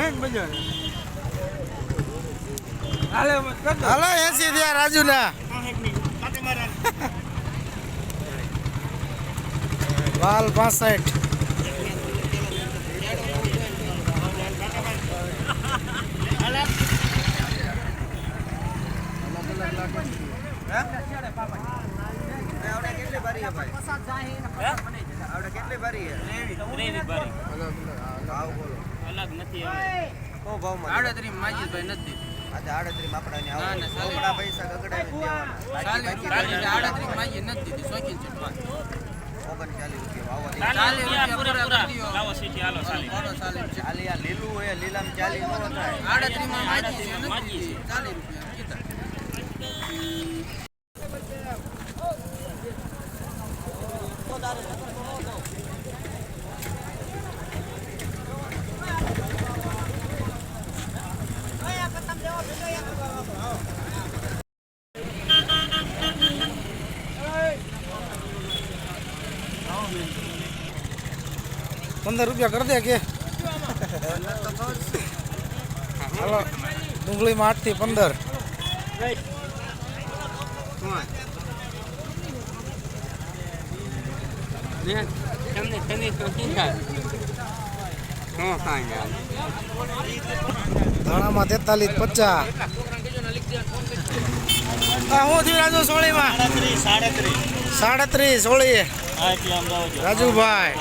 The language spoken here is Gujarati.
મેન બજાર હાલે હાલો એસી થયા રાજુ ના વાલ પાસઠ. કેટલી બારી હે ત્રેવીસ બારી બોલો બોલો. આવ બોલો. પૈસા ગગડાવી દેવાના. ચાલીસ. રૂપિયા. આડત્રી માજી નથી આજે શોખીન છે ઓગણચાલીસ રૂપિયા પૈસા ચાલીસ દે. રૂપિયા ચાલીસ પૂરા પૂરા પૂરા. પૂરા. લાવો સીટી હાલો ચાલી થોડો ચાલીસ છે ચાલી આ લીલું હોય લીલામ ચાલી નો થાય. આડત્રીસમાં માજી છે નથી માજી. દીધી. રૂપિયા પંદર રૂપિયા કરી દે કે. હાલો ડુંગળીમાં આઠથી પંદર. ધાણામાં તેતાલીસ પચાસ. હા હું થયું રાજુ સોળીમાં? સાડત્રીસ સાડત્રીસ. સોળી રાજુભાઈ.